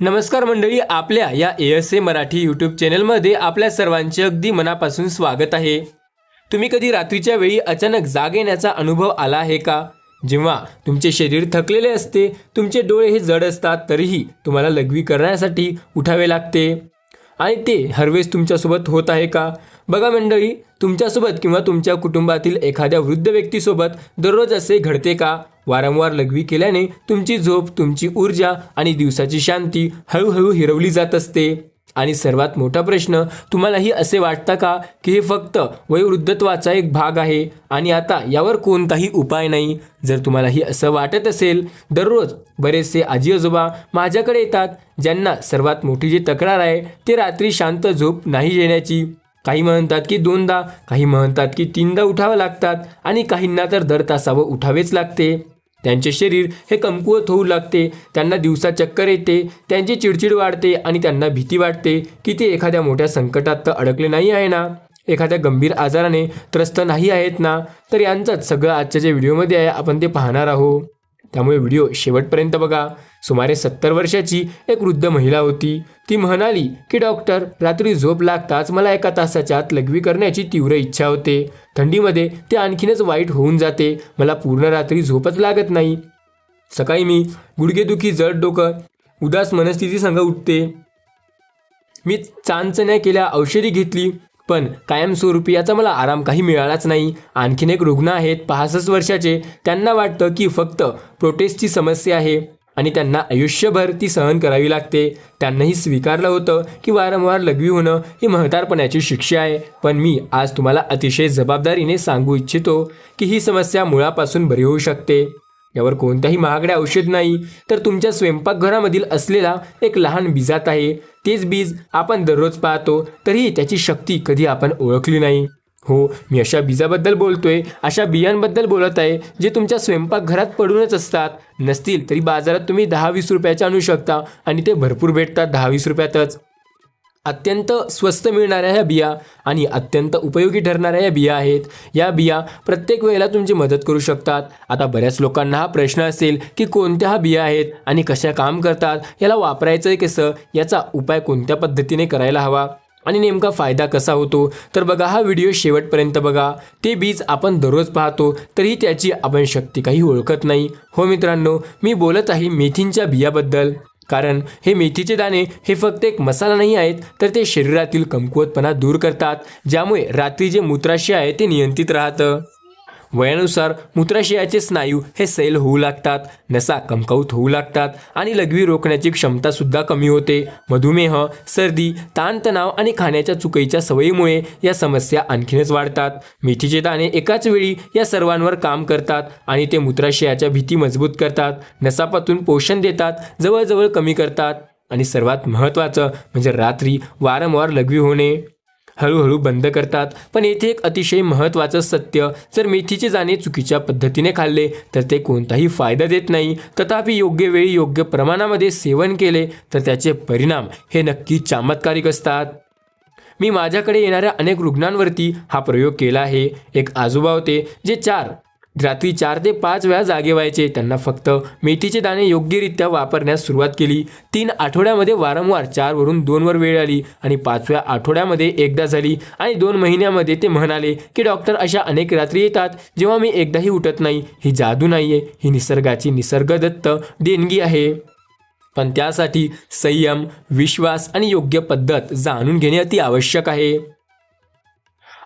नमस्कार मंडळी आपल्या या A S A Marathi YouTube चॅनलमध्ये आपल्या सर्वांचे अगदी मनापासून स्वागत आहे. तुम्ही कधी रात्रीच्या वेळी अचानक जाग येण्याचा अनुभव आला आहे का? जेव्हा तुमचे शरीर थकलेले असते तुमचे डोळे हे जड असतात तरीही तुम्हाला लघवी करण्यासाठी उठावे लागते. आणि ते हरवेज तुमच्यासोबत होत आहे का? बघा मंडळी तुमच्यासोबत किंवा तुमच्या कुटुंबातील एखाद्या वृद्ध व्यक्तीसोबत दररोज असे घडते का? वारंवार लघवी केल्याने तुमची झोप तुमची ऊर्जा आणि दिवसाची शांती हळूहळू हिरवली जात असते. आणि सर्वात मोठा प्रश्न तुम्हालाही असे वाटतं का की हे फक्त वयोवृद्धत्वाचा एक भाग आहे? आणि आता यावर कोणताही उपाय नाही. जर तुम्हालाही असं वाटत असेल दररोज बरेचसे आजी आजोबा माझ्याकडे येतात ज्यांना सर्वात मोठी जी तक्रार आहे ते रात्री शांत झोप नाही येण्याची. काही म्हणतात की दोनदा काही म्हणतात की तीनदा उठावं लागतात आणि काहींना तर दर तासावं उठावेच लागते. त्यांचे शरीर हे कमकुवत होऊ लागते त्यांना दिवसा चक्कर येते त्यांची चिडचिड वाढते आणि त्यांना भीती वाटते की ते एखाद्या मोठ्या संकटात तर अडकले नाही आहे ना? एखाद्या गंभीर आजाराने त्रस्त नाही आहेत ना? तर यांचंच सगळं आजच्या जे व्हिडिओमध्ये आहे आपण ते पाहणार आहोत. त्यामुळे व्हिडिओ शेवटपर्यंत बघा. सुमारे सत्तर वर्षाची एक वृद्ध महिला होती. ती म्हणाली की डॉक्टर रात्री झोप लागताच मला एका तासाच्या आत लघवी करण्याची तीव्र इच्छा होते. थंडीमध्ये ते आणखीनच वाईट होऊन जाते. मला पूर्ण रात्री झोपच लागत नाही. सकाळी मी गुडघेदुखी जड डोकं उदास मनस्थिती संघ उठते. मी चांचण्या केल्या औषधी घेतली. पण कायमस्वरूपी याचा मला आराम काही मिळालाच नाही. आणखीन एक रुग्ण आहेत पासष्ट वर्षाचे. त्यांना वाटतं की फक्त प्रोटेस्टची समस्या आहे. आणि त्यांना आयुष्यभर ती सहन करावी लागते. त्यांनाही स्वीकारलं होतं की वारंवार लघवी होणं ही महतारपणाची शिक्षा आहे. पण मी आज तुम्हाला अतिशय जबाबदारीने सांगू इच्छितो की ही समस्या मुळापासून बरी होऊ शकते. यावर कोणत्याही महागड्या औषध नाही तर तुमच्या स्वयंपाकघरामधील असलेला एक लहान बीजात आहे. तेच बीज आपण दररोज पाहतो तरीही त्याची शक्ती कधी आपण ओळखली नाही. हो मी अशा बीजाबद्दल बोलतोय अशा बियांबद्दल बोलत आहे जे तुमच्या स्वयंपाकघरात पडूनच असतात. नसतील तरी बाजारात तुम्ही दहा वीस रुपयाचे आणू शकता आणि ते भरपूर भेटतात दहा वीस रुपयातच. अत्यंत स्वस्त मिळणाऱ्या ह्या बिया आणि अत्यंत उपयोगी ठरणाऱ्या या बिया आहेत. या बिया प्रत्येक वेळेला तुमची मदत करू शकतात. आता बऱ्याच लोकांना हा प्रश्न असेल की कोणत्या हा बिया आहेत आणि कशा काम करतात याला वापरायचं आहे कसं? याचा उपाय कोणत्या पद्धतीने करायला हवा? आणि नेमका फायदा कसा होतो? तर बघा हा व्हिडिओ शेवटपर्यंत बघा. ते बीज आपण दररोज पाहतो तरीही त्याची आपण शक्ती काही ओळखत नाही. हो मित्रांनो मी बोलत आहे मेथींच्या बियाबद्दल. कारण हे मेथीचे दाणे हे फक्त एक मसाला नाही आहेत तर ते शरीरातील कमकुवतपणा दूर करतात. ज्यामुळे रात्री जे मूत्राशय आहे ते नियंत्रित राहतं. वयानुसार मूत्राशयाचे स्नायू हे सैल होऊ लागतात नसा कमकाऊत होऊ लागतात आणि लघवी रोखण्याची क्षमतासुद्धा कमी होते. मधुमेह सर्दी ताणतणाव आणि खाण्याच्या चुकीच्या सवयीमुळे या समस्या आणखीनच वाढतात. मेथीचे दाणे एकाच वेळी या सर्वांवर काम करतात आणि ते मूत्राशयाच्या भीती मजबूत करतात. नसापातून पोषण देतात जवळजवळ कमी करतात आणि सर्वात महत्त्वाचं म्हणजे रात्री वारंवार लघवी होणे. हळूहळू बंद करतात. पण येथे एक अतिशय महत्त्वाचं सत्य जर मेथीचे दाणे चुकीच्या पद्धतीने खाल्ले तर ते कोणताही फायदा देत नाही. तथापि योग्य वेळी योग्य प्रमाणामध्ये सेवन केले तर त्याचे परिणाम हे नक्की चमत्कारिक असतात. मी माझ्याकडे येणाऱ्या अनेक रुग्णांवरती हा प्रयोग केला आहे. एक आजोबा होते जे चार रात्री चार ते पाच वेळा जागे व्हायचे. त्यांना फक्त मेथीचे दाणे योग्यरित्या वापरण्यास सुरुवात केली. तीन आठवड्यामध्ये वारंवार चारवरून दोनवर वेळ आली आणि पाचव्या आठवड्यामध्ये एकदा झाली आणि दोन महिन्यामध्ये ते म्हणाले की डॉक्टर अशा अनेक रात्री येतात जेव्हा मी एकदाही उठत नाही. ही जादू नाही आहे ही निसर्गाची निसर्गदत्त देणगी आहे. पण त्यासाठी संयम विश्वास आणि योग्य पद्धत जाणून घेणे अति आवश्यक आहे.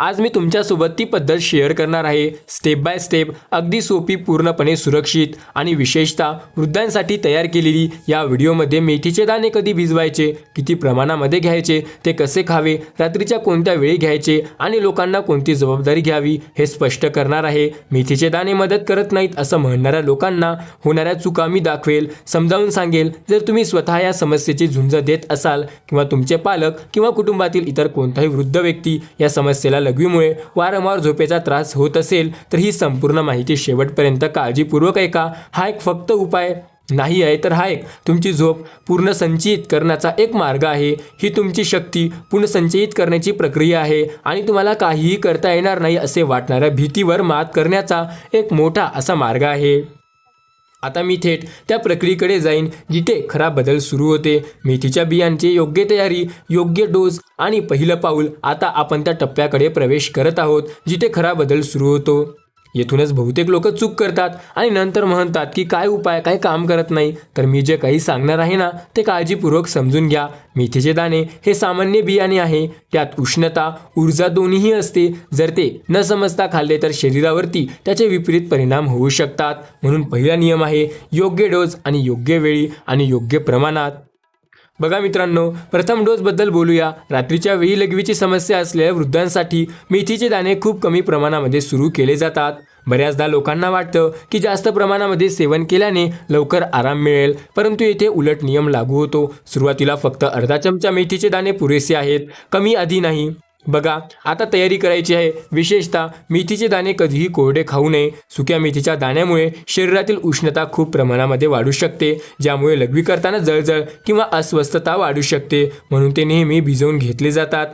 आज मी तुमच्यासोबत ती पद्धत शेअर करणार आहे. स्टेप बाय स्टेप अगदी सोपी पूर्णपणे सुरक्षित आणि विशेषतः वृद्धांसाठी तयार केलेली या व्हिडिओमध्ये मेथीचे दाणे कधी भिजवायचे किती प्रमाणामध्ये घ्यायचे ते कसे खावे रात्रीच्या कोणत्या वेळी घ्यायचे आणि लोकांना कोणती जबाबदारी घ्यावी हे स्पष्ट करणार आहे. मेथीचे दाणे मदत करत नाहीत असं म्हणणाऱ्या लोकांना होणाऱ्या चुका मी दाखवेल समजावून सांगेल. जर तुम्ही स्वतः या समस्येची झुंज देत असाल किंवा तुमचे पालक किंवा कुटुंबातील इतर कोणताही वृद्ध व्यक्ती या समस्येला लघवीमुळे वारंवार झोपेचा त्रास होत असेल तर ही संपूर्ण माहिती शेवटपर्यंत काळजीपूर्वक ऐका. हा एक फक्त उपाय नाही आहे तर हा एक तुमची झोप पूर्ण संचयित करण्याचा एक मार्ग आहे. ही तुमची शक्ती पुनर्संचयित करण्याची प्रक्रिया आहे आणि तुम्हाला काहीही करता येणार नाही असे वाटणाऱ्या भीतीवर मात करण्याचा एक मोठा असा मार्ग आहे. आता मी थेट त्या प्रक्रियेकडे जाईन जिथे खरा बदल सुरू होते. मेथीच्या बियांची योग्य तयारी योग्य डोस आणि पहिलं पाऊल आता आपण त्या टप्प्याकडे प्रवेश करत आहोत जिथे खरा बदल सुरू होतो. येथूनच बहुतेक लोक चूक करतात आणि नंतर म्हणतात की काय उपाय काय काम करत नाही. तर मी जे काही सांगणार आहे ना ते काळजीपूर्वक समजून घ्या. मेथीचे दाणे हे सामान्य बियाणे आहे. त्यात उष्णता ऊर्जा दोन्हीही असते. जर ते न समजता खाल्ले तर शरीरावरती त्याचे विपरीत परिणाम होऊ शकतात. म्हणून पहिला नियम आहे योग्य डोस आणि योग्य वेळी आणि योग्य प्रमाणात. बघा मित्रांनो प्रथम डोसबद्दल बोलूया. रात्रीच्या वेळी लघवीची समस्या असलेल्या वृद्धांसाठी मेथीचे दाणे खूप कमी प्रमाणामध्ये सुरू केले जातात. बऱ्याचदा लोकांना वाटतं की जास्त प्रमाणामध्ये सेवन केल्याने लवकर आराम मिळेल परंतु येथे उलट नियम लागू होतो. सुरुवातीला फक्त अर्धा चमचा मेथीचे दाणे पुरेसे आहेत कमी आधी नाही. बघा आता तयारी करायची आहे. विशेषतः मेथीचे दाणे कधीही कोरडे खाऊ नये. सुक्या मेथीच्या दाण्यामुळे शरीरातील उष्णता खूप प्रमाणामध्ये वाढू शकते ज्यामुळे लघवी करताना जळजळ किंवा अस्वस्थता वाढू शकते म्हणून ते नेहमी भिजवून घेतले जातात.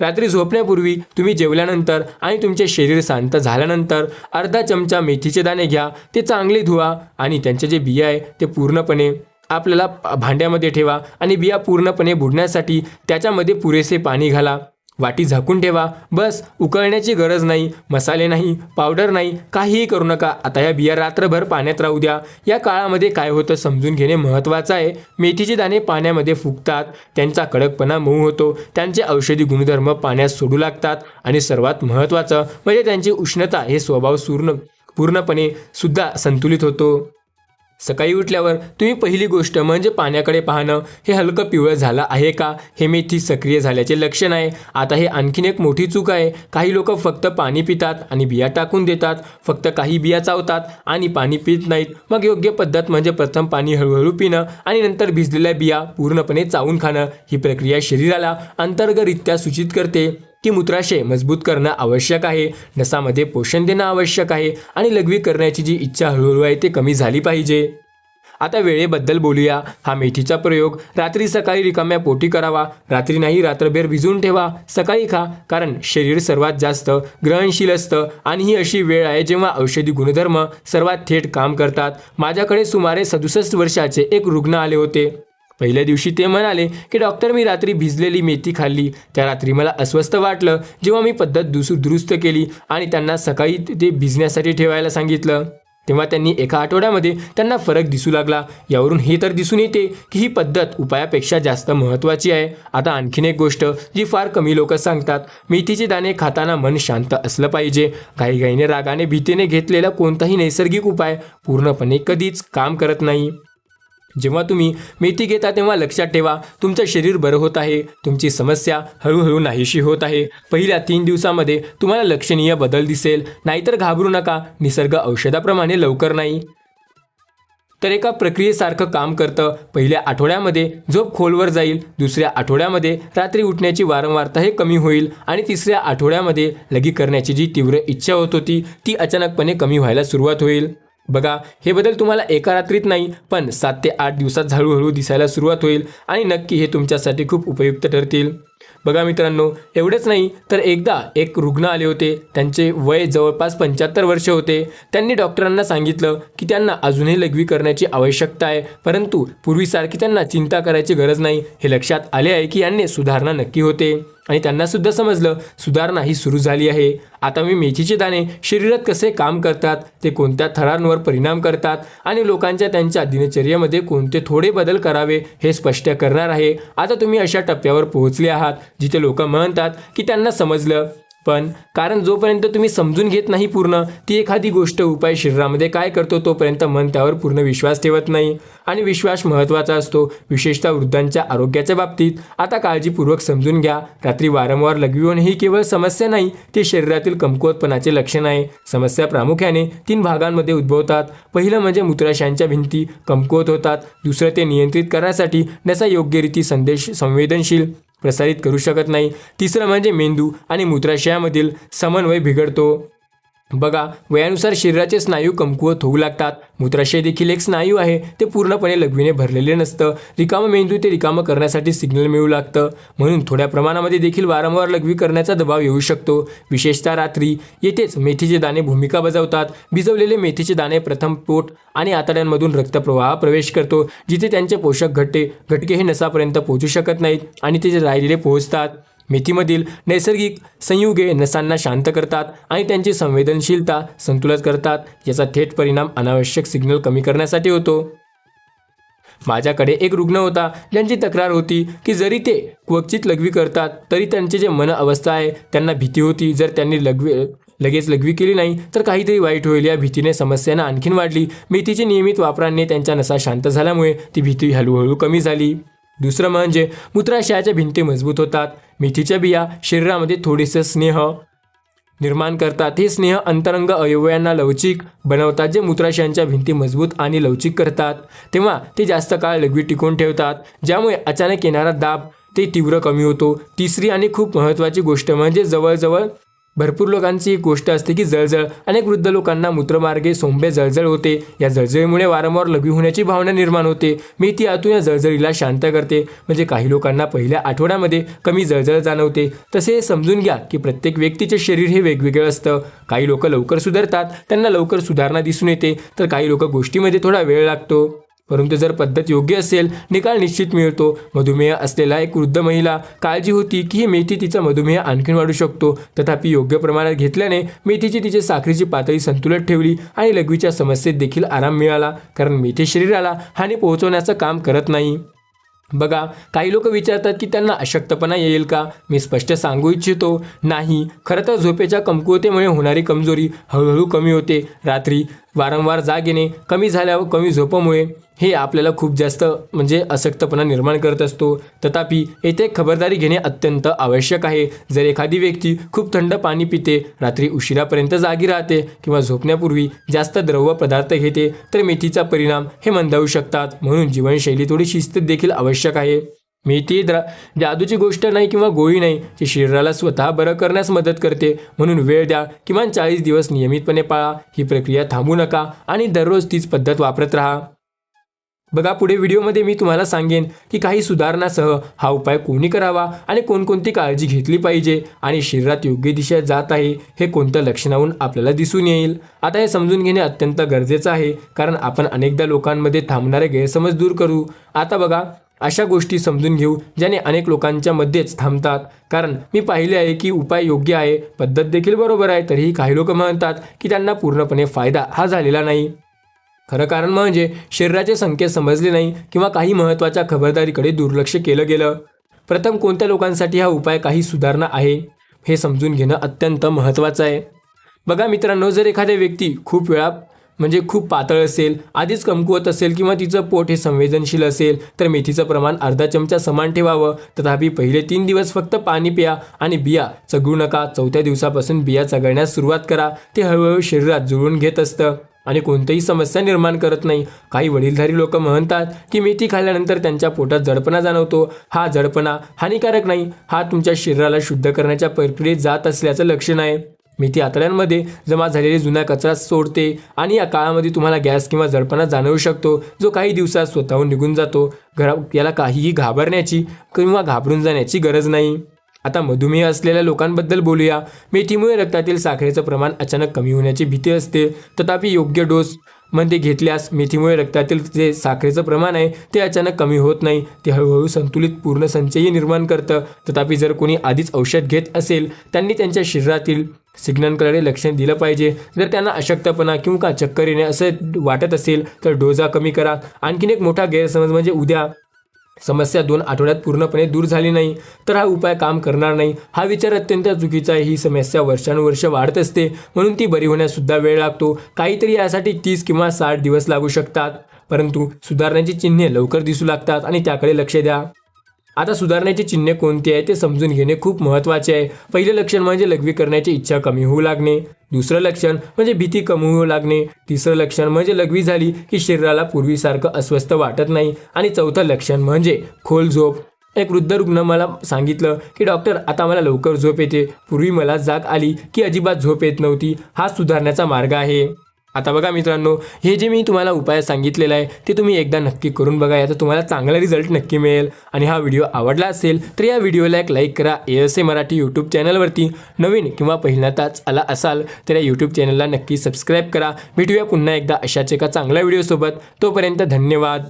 रात्री झोपण्यापूर्वी तुम्ही जेवल्यानंतर आणि तुमचे शरीर शांत झाल्यानंतर अर्धा चमचा मेथीचे दाणे घ्या. ते चांगले धुवा आणि त्यांचे जे बिया आहे ते पूर्णपणे आपल्याला भांड्यामध्ये ठेवा आणि बिया पूर्णपणे बुडण्यासाठी त्याच्यामध्ये पुरेसे पाणी घाला. वाटी झाकून ठेवा. बस उकळण्याची गरज नाही मसाले नाही पावडर नाही काहीही करू नका. आता या बिया रात्रभर पाण्यात राहू द्या. या काळामध्ये काय होतं समजून घेणे महत्त्वाचं आहे. मेथीचे दाणे पाण्यामध्ये फुगतात त्यांचा कडकपणा मऊ होतो त्यांचे औषधी गुणधर्म पाण्यात सोडू लागतात आणि सर्वात महत्त्वाचं म्हणजे त्यांची उष्णता हे स्वभाव सूर्ण पूर्णपणे सुद्धा संतुलित होतो. सकाळी उठल्यावर तुम्ही पहिली गोष्ट म्हणजे पाण्याकडे पाहणं हे हलकं पिवळं झालं आहे का? हे मेथी सक्रिय झाल्याचे लक्षण आहे. आता हे आणखीन एक मोठी चूक आहे. काही लोक फक्त पाणी पितात आणि बिया टाकून देतात. फक्त काही बिया चावतात आणि पाणी पित नाहीत. मग योग्य पद्धत म्हणजे प्रथम पाणी हळूहळू पिणं आणि नंतर भिजलेल्या बिया पूर्णपणे चावून खाणं. ही प्रक्रिया शरीराला अंतर्गतरित्या सूचित करते. ती मूत्राशय मजबूत करणं आवश्यक आहे. नसामध्ये पोषण देणं आवश्यक आहे आणि लघवी करण्याची जी इच्छा हळूहळू आहे ते कमी झाली पाहिजे. आता वेळेबद्दल बोलूया. हा मेथीचा प्रयोग. रात्री सकाळी रिकाम्या पोटी करावा. रात्री नाही रात्रभर भिजून ठेवा. सकाळी खा कारण शरीर सर्वात जास्त ग्रहणशील असतं आणि ही अशी वेळ आहे जेव्हा औषधी गुणधर्म सर्वात थेट काम करतात. माझ्याकडे सुमारे सदुसष्ट वर्षाचे एक रुग्ण आले होते. पहिल्या दिवशी ते म्हणाले की डॉक्टर मी रात्री भिजलेली मेथी खाल्ली. त्या रात्री मला अस्वस्थ वाटलं. जेव्हा मी पद्धत दुसू दुरुस्त केली आणि त्यांना सकाळी ते भिजण्यासाठी ठेवायला सांगितलं. तेव्हा त्यांनी एका आठवड्यामध्ये त्यांना फरक दिसू लागला. यावरून हे तर दिसून येते की ही पद्धत उपायापेक्षा जास्त महत्त्वाची आहे. आता आणखीन एक गोष्ट जी फार कमी लोक सांगतात मेथीचे दाणे खाताना मन शांत असलं पाहिजे. घाईघाईने रागाने भीतीने घेतलेला कोणताही नैसर्गिक उपाय पूर्णपणे कधीच काम करत नाही. जेव्हा तुम्ही मेथी घेता तेव्हा लक्षात ठेवा तुमचं शरीर बरं होत आहे तुमची समस्या हळूहळू नाहीशी होत आहे. पहिल्या तीन दिवसामध्ये तुम्हाला लक्षणीय बदल दिसेल. नाहीतर घाबरू नका निसर्ग औषधाप्रमाणे लवकर नाही. तर एका प्रक्रियेसारखं काम करतं. पहिल्या आठवड्यामध्ये झोप खोलवर जाईल दुसऱ्या आठवड्यामध्ये रात्री उठण्याची वारंवारता हे कमी होईल आणि तिसऱ्या आठवड्यामध्ये लगी करण्याची जी तीव्र इच्छा होत होती ती अचानकपणे कमी व्हायला सुरुवात होईल. बघा हे बदल तुम्हाला एका रात्रीत नाही पण सात ते आठ दिवसात हळूहळू दिसायला सुरुवात होईल आणि नक्की हे तुमच्यासाठी खूप उपयुक्त ठरतील. बघा मित्रांनो एवढेच नाही तर एकदा एक रुग्ण आले होते. त्यांचे वय जवळपास पंच्याहत्तर वर्ष होते. त्यांनी डॉक्टरांना सांगितलं की त्यांना अजूनही लघवी करण्याची आवश्यकता आहे परंतु पूर्वीसारखी त्यांना चिंता करायची गरज नाही. हे लक्षात आले आहे की यांनी सुधारणा नक्की होते. आणि त्यांना सुद्धा समजलं सुधारणा ही सुरू झाली आहे. आता मी मेथीचे दाणे शरीरात कसे काम करतात ते कोणत्या थरांवर परिणाम करतात आणि लोकांच्या त्यांच्या दिनचर्यामध्ये कोणते थोडे बदल करावे हे स्पष्ट करणार आहे. आता तुम्ही अशा टप्प्यावर पोहोचले आहात जिथे लोक म्हणतात की त्यांना समजलं. पण कारण जोपर्यंत तुम्ही समजून घेत नाही पूर्ण ती एखादी गोष्ट उपाय शरीरामध्ये काय करतो तोपर्यंत मन त्यावर पूर्ण विश्वास ठेवत नाही. आणि विश्वास महत्त्वाचा असतो विशेषतः वृद्धांच्या आरोग्याच्या बाबतीत. आता काळजीपूर्वक समजून घ्या. रात्री वारंवार लघवी होणे ही केवळ समस्या नाही ती शरीरातील कमकुवतपणाचे लक्षण आहे. समस्या प्रामुख्याने तीन भागांमध्ये उद्भवतात. पहिलं म्हणजे मूत्राशयांच्या भिंती कमकुवत होतात. दुसरं ते नियंत्रित करण्यासाठी नसा योग्यरीती संदेश संवेदनशील. प्रसारित करू शकत नाही. तिसरं म्हणजे मेंदू आणि मूत्राशयामधील समन्वय बिघडतो. बघा वयानुसार शरीराचे स्नायू कमकुवत होऊ लागतात. मूत्राशय देखील एक स्नायू आहे. ते पूर्णपणे लघवीने भरलेले नसतं. रिकामं मेंदू ते रिकामं करण्यासाठी सिग्नल मिळू लागतं. म्हणून थोड्या प्रमाणामध्ये देखील वारंवार लघवी करण्याचा दबाव येऊ शकतो. विशेषतः रात्री. येथेच मेथीचे दाणे भूमिका बजावतात. भिजवलेले मेथीचे दाणे प्रथम पोट आणि आतड्यांमधून रक्तप्रवाह प्रवेश करतो जिथे त्यांचे पोषक घटके घटके हे नसापर्यंत पोहोचू शकत नाहीत आणि ते जे राहिलेले पोहोचतात. मेथीमधील नैसर्गिक संयुगे नसांना शांत करतात आणि त्यांची संवेदनशीलता संतुलित करतात याचा थेट परिणाम अनावश्यक सिग्नल कमी करण्यासाठी होतो. माझ्याकडे एक रुग्ण होता ज्यांची तक्रार होती की जरी ते क्वचित लघवी करतात तरी त्यांचे जे मन अवस्था आहे त्यांना भीती होती. जर त्यांनी लघवी लगेच लघवी केली नाही तर काहीतरी वाईट होईल. या भीतीने समस्यांना आणखीन वाढली. मेथीचे नियमित वापराने त्यांच्या नसा शांत झाल्यामुळे ती भीती हळूहळू कमी झाली. दुसरं म्हणजे मूत्राशयाच्या भिंती मजबूत होतात. मेथीच्या बिया शरीरामध्ये थोडेसे स्नेह निर्माण करतात. हे स्नेह अंतरंग अवयवांना लवचिक बनवतात जे मूत्राशयांच्या भिंती मजबूत आणि लवचिक करतात. तेव्हा ते जास्त काळ लघवी टिकवून ठेवतात. ज्यामुळे अचानक येणारा दाब ते तीव्र कमी होतो. तिसरी आणि खूप महत्त्वाची गोष्ट म्हणजे जवळजवळ भरपूर लोकांची एक गोष्ट असते की जळजळ. अनेक वृद्ध लोकांना मूत्रमार्गे सोंबे जळजळ होते. या जळजळीमुळे वारंवार लघवी होण्याची भावना निर्माण होते. मी ती आतून या जळजळीला शांत करते. म्हणजे काही लोकांना पहिल्या आठवड्यामध्ये कमी जळजळ जाणवते. तसे समजून घ्या की प्रत्येक व्यक्तीचे शरीर हे वेगवेगळं असतं. काही लोक लवकर सुधारतात. त्यांना लवकर सुधारणा दिसून येते. तर काही लोक गोष्टीमध्ये थोडा वेळ लागतो. परंतु जर पद्धत योग्य असेल निकाल निश्चित मिळतो. मधुमेह असलेला एक वृद्ध महिला काळजी होती की ही मेथी तिचा मधुमेह आणखीन वाढू शकतो. तथापि योग्य प्रमाणात घेतल्याने मेथीची तिची साखरेची पातळी संतुलित ठेवली आणि लघवीच्या समस्येत देखील आराम मिळाला कारण मेथी शरीराला हानी पोहोचवण्याचं काम करत नाही. बघा काही लोक विचारतात की त्यांना अशक्तपणा येईल का? मी स्पष्ट सांगू इच्छितो. नाही खरं तर झोपेच्या कमकुवतेमुळे होणारी कमजोरी हळूहळू कमी होते. रात्री वारंवार जाग येणे कमी झाल्यावर कमी झोपामुळे हे आपल्याला खूप जास्त म्हणजे अशक्तपणा निर्माण करत असतो. तथापि येथे खबरदारी घेणे अत्यंत आवश्यक आहे. जर एखादी व्यक्ती खूप थंड पाणी पिते रात्री उशिरापर्यंत जागी राहते किंवा झोपण्यापूर्वी जास्त द्रव पदार्थ घेते तर मेथीचा परिणाम हे मंदावू शकतात. म्हणून जीवनशैली थोडी शिस्त देखील आवश्यक आहे. मी ती द्रा जादूची गोष्ट नाही किंवा गोळी नाही जी शरीराला स्वतः बरं करण्यास मदत करते. म्हणून वेळ द्या किमान चाळीस दिवस नियमितपणे पाळा. ही प्रक्रिया थांबू नका आणि दररोज तीच पद्धत वापरत राहा. बघा पुढे व्हिडिओमध्ये मी तुम्हाला सांगेन की काही सुधारणासह हा उपाय कोणी करावा आणि कोणकोणती काळजी घेतली पाहिजे आणि शरीरात योग्य दिशा जात आहे हे कोणत्या लक्षणाहून आपल्याला दिसून येईल. आता हे समजून घेणे अत्यंत गरजेचं आहे कारण आपण अनेकदा लोकांमध्ये थांबणारे गैरसमज दूर करू. आता बघा अशा गोष्टी समजून घेऊ ज्याने अनेक लोकांच्या मध्येच थांबतात. कारण मी पाहिले आहे की उपाय योग्य आहे पद्धत देखील बरोबर आहे तरीही काही लोक म्हणतात की त्यांना पूर्णपणे फायदा हा झालेला नाही. खरं कारण म्हणजे शरीराचे संकेत समजले नाही किंवा काही महत्त्वाच्या खबरदारीकडे दुर्लक्ष केलं गेलं. प्रथम कोणत्या लोकांसाठी हा उपाय काही सुधारणा आहे हे समजून घेणं अत्यंत महत्त्वाचं आहे. बघा मित्रांनो जर एखाद्या व्यक्ती खूप वेळा म्हणजे खूप पातळ असेल आधीच कमकुवत असेल किंवा तिचं पोट हे संवेदनशील असेल तर मेथीचं प्रमाण अर्धा चमचा समान ठेवावं. तथापि पहिले तीन दिवस फक्त पाणी प्या आणि बिया. चघळू नका. चौथ्या दिवसापासून बिया चघळण्यास सुरुवात करा. ते हळूहळू शरीरात जुळून घेत असतं. आणि कोणतीही समस्या निर्माण करत नाही. काही वडीलधारी लोक म्हणतात की मेथी खाल्ल्यानंतर त्यांच्या पोटात जडपणा जाणवतो. हा जडपणा हानिकारक नाही. हा तुमच्या शरीराला शुद्ध करण्याच्या प्रक्रियेत जात असल्याचं लक्षण आहे. मेथी आतड्यांमध्ये जमा झालेले जुना कचरा सोडते आणि या काळामध्ये तुम्हाला गॅस किंवा जडपणा जाणवू शकतो. जो काही दिवसात स्वतःहून निघून जातो. घरा याला काहीही घाबरण्याची किंवा घाबरून जाण्याची गरज नाही. आता मधुमेह असलेल्या लोकांबद्दल बोलूया. मेथीमुळे रक्तातील साखरेचं प्रमाण अचानक कमी होण्याची भीती असते. तथापि योग्य डोस मध्ये घेतल्यास मेथीमुळे रक्तातील जे साखरेचं प्रमाण आहे ते अचानक कमी होत नाही. ते हळूहळू संतुलित पूर्ण संचयी निर्माण करतं. तथापि जर कोणी आधीच औषध घेत असेल त्यांनी त्यांच्या शरीरातील सिग्नलकडे लक्ष दिलं पाहिजे. जर त्यांना अशक्तपणा किंवा चक्कर येणे असं वाटत असेल तर डोजा कमी करा. आणखीन एक मोठा गैरसमज म्हणजे उद्या समस्या दोन आठवड्यात पूर्णपणे दूर झाली नाही. तर हा उपाय काम करणार नाही. हा विचार अत्यंत चुकीचा आहे. ही समस्या वर्षानुवर्ष वाढत असते. म्हणून ती बरी होण्यासुद्धा वेळ लागतो. काहीतरी यासाठी तीस किंवा साठ दिवस लागू शकतात. परंतु सुधारण्याची चिन्हे लवकर दिसू लागतात आणि त्याकडे लक्ष द्या. आता सुधारण्याची चिन्हे कोणती आहे ते समजून घेणे खूप महत्त्वाचे आहे. पहिलं लक्षण म्हणजे लघवी करण्याची इच्छा कमी होऊ लागणे. दुसरं लक्षण म्हणजे भीती कमी होऊ लागणे. तिसरं लक्षण म्हणजे लघवी झाली की शरीराला पूर्वीसारखं अस्वस्थ वाटत नाही. आणि चौथं लक्षण म्हणजे खोल झोप. एक वृद्ध रुग्ण मला सांगितलं की डॉक्टर आता मला लवकर झोप येते. पूर्वी मला जाग आली की अजिबात झोप येत नव्हती. हा सुधारण्याचा मार्ग आहे. आता बघा मित्रांनो हे जे मी तुम्हाला उपाय सांगितलेला आहे ते तुम्ही एकदा नक्की करून बघा याचा तुम्हाला चांगला रिझल्ट नक्की मिळेल. आणि हा व्हिडिओ आवडला असेल तर या व्हिडिओला एक लाईक करा A S A Marathi YouTube चॅनलवरती नवीन किंवा पहिल्यांदाच आला असाल तर या यूट्यूब चॅनलला नक्की सबस्क्राईब करा. भेटूया पुन्हा एकदा अशाच एका चांगल्या व्हिडिओसोबत तोपर्यंत धन्यवाद.